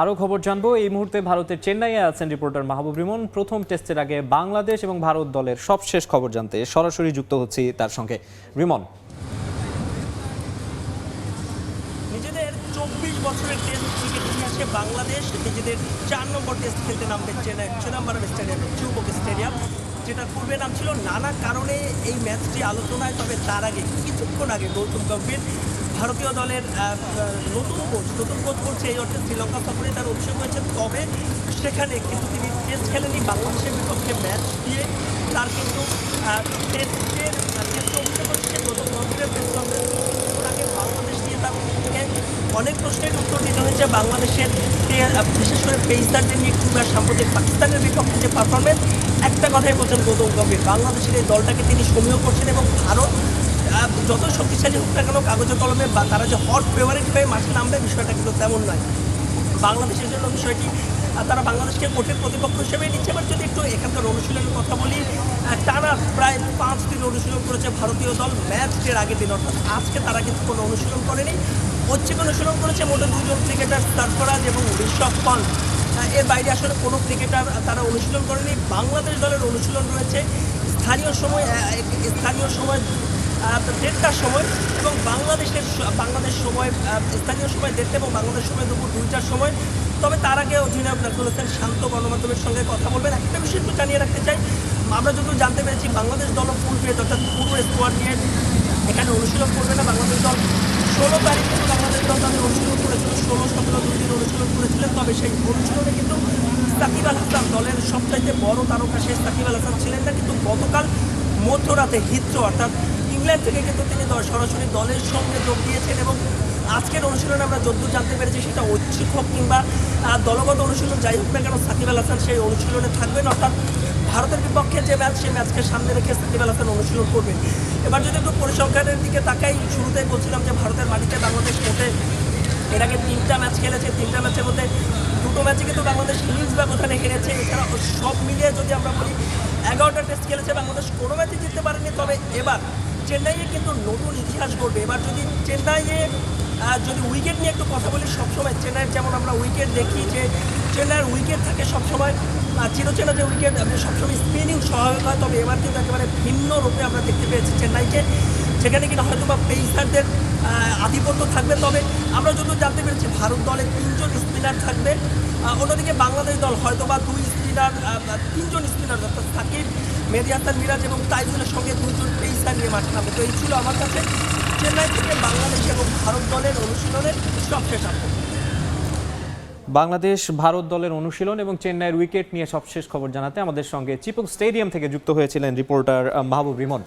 আরও খবর জানব। এই মুহূর্তে ভারতের চেন্নাইয়ে আছেন রিপোর্টার মাহবুব রিমন। প্রথম টেস্টের আগে বাংলাদেশ এবং ভারত দলের সবশেষ খবর জানতে সরাসরি যুক্ত হচ্ছি তার সঙ্গে। রিমন। নিজেদের চব্বিশ বছরের টেস্ট ক্রিকেট ইতিহাসে বাংলাদেশ নিজেদের চার নম্বর টেস্ট খেলতে নামবে চেন্নাই চিদম্বরম স্টেডিয়াম চুবক স্টেডিয়াম যেটা পূর্বে নাম ছিল নানা কারণে এই ম্যাচটি আলোচনায়, তবে তার আগে কিছুক্ষণ আগে গৌতম গম্ভীর ভারতীয় দলের নতুন কোচ নতুন কোচ করছে এই অর্থে শ্রীলঙ্কা সফরে তার অভিষেক হয়েছে। তবে সেখানে কিন্তু তিনি টেস্ট খেলেনি বাংলাদেশের বিপক্ষে ম্যাচ দিয়ে তার কিন্তু টেস্টের বাংলাদেশ তার অনেক প্রশ্নের উত্তর দিতে হয়েছে। বাংলাদেশের বিশেষ করে পেসারদের নিয়ে কিংবা সাম্প্রতিক পাকিস্তানের বিপক্ষে যে পারফরমেন্স একটা কথাই বলছেন গৌতম গম্ভীর। বাংলাদেশের এই দলটাকে তিনি সমীহ করছেন এবং ভারত যত শক্তিশালী হোক না কেন কাগজে কলমে বা তারা যে হট ফেভারিট হয়ে মাঠে নামবে বিষয়টা কিন্তু তেমন নয়। বাংলাদেশের জন্য বিষয়টি তারা বাংলাদেশকে কঠিন প্রতিপক্ষ হিসেবে নিচ্ছে। এবার যদি একটু এখানকার অনুশীলনের কথা বলি টানা প্রায় পাঁচ দিন অনুশীলন করেছে ভারতীয় দল ম্যাচের আগের দিন। অর্থাৎ আজকে তারা কিন্তু কোনো অনুশীলন করেনি। ঐচ্ছিক অনুশীলন করেছে মোটে দুজন ক্রিকেটার সারফরাজ এবং ঋষভ আহ, এর বাইরে আসলে কোনো ক্রিকেটার তারা অনুশীলন করেনি। বাংলাদেশ দলের অনুশীলন রয়েছে। স্থানীয় সময় স্থানীয় সময় দেড়টার সময় এবং বাংলাদেশের বাংলাদেশ সময় স্থানীয় সময় দেড়টা এবং বাংলাদেশ সময় দুপুর দুইটার সময়। তবে তার আগে অধিনায়ক নাজমুল হোসেন শান্ত গণমাধ্যমের সঙ্গে কথা বলবেন। একটা বিষয় একটু জানিয়ে রাখতে চাই। আমরা যদিও জানতে পেরেছি, বাংলাদেশ দল ফুল ফিট অর্থাৎ পূর্ব স্কোয়াড নিয়ে এখানে অনুশীলন করবে না বাংলাদেশ দল। ষোলো তারিখ কিন্তু বাংলাদেশ দল তাদের অনুশীলন করেছিল। ষোলো, সতেরো, দুই দিন অনুশীলন করেছিলেন। তবে সেই অনুশীলনে কিন্তু সাকিব আল হাসান দলের সবচাইতে বড় তারকা সে সাকিব আল হাসান ছিলেন না। কিন্তু গতকাল মধ্যরাতে হিত্র অর্থাৎ ইংল্যান্ড থেকে কিন্তু তিনি সরাসরি দলের সঙ্গে যোগ দিয়েছেন এবং আজকের অনুশীলনে আমরা যদ্দূর জানতে পেরেছি সেটা ঐচ্ছিক হোক কিংবা দলগত অনুশীলন যাই হোক না কেন, সাকিব আল হাসান সেই অনুশীলনে থাকবেন। অর্থাৎ ভারতের বিপক্ষে যে ম্যাচ, সেই ম্যাচকে সামনে রেখে সাকিব আল হাসান অনুশীলন করবেন। এবার যদি একটু পরিসংখ্যানের দিকে তাকাই, শুরুতেই বলছিলাম যে ভারতের মাটিতে বাংলাদেশ মোটে এর আগে তিনটা ম্যাচ খেলেছে। তিনটা ম্যাচের মধ্যে দুটো ম্যাচে কিন্তু বাংলাদেশ হিউজ ব্যবধানে হেরেছে। এছাড়া সব মিলিয়ে যদি আমরা বলি, এগারোটা টেস্ট খেলেছে বাংলাদেশ। কোনো ম্যাচে জিততে পারেনি। তবে এবার চেন্নাইয়ে কিন্তু নতুন ইতিহাস গড়বে। এবার যদি চেন্নাইয়ে যদি উইকেট নিয়ে একটু কথা বলি, সবসময় চেন্নাইয়ের যেমন আমরা উইকেট দেখি যে, চেন্নাইয়ের উইকেট থাকে সবসময় চিরচেনা যে উইকেট সবসময় স্পিনিং সহায়ক হয়। তবে এবার কিন্তু একেবারে ভিন্ন রূপে আমরা দেখতে পেয়েছি চেন্নাইকে সেখানে কিনা হয়তো বা পেসারদের আধিপত্য থাকবে। তবে আমরা যত জানতে পেরেছি, ভারত দলে তিনজন স্পিনার থাকবে। অন্যদিকে বাংলাদেশ দল হয়তো বা দুই স্পিনার তিনজন স্পিনার অর্থাৎ সাকিব হাসান মিরাজ এবং তাইজুলের সঙ্গে দুজন পেইসার নিয়ে মাঠে নামবে তো এই ছিল আমার কাছে চেন্নাই থেকে বাংলাদেশ এবং ভারত দলের অনুশীলনের সবশেষ আপডেট। বাংলাদেশ, ভারত দলের অনুশীলন এবং চেন্নাইয়ের উইকেট নিয়ে সবশেষ খবর জানাতে আমাদের সঙ্গে চিপক স্টেডিয়াম থেকে যুক্ত হয়েছিলেন রিপোর্টার মাহবুব রিমন।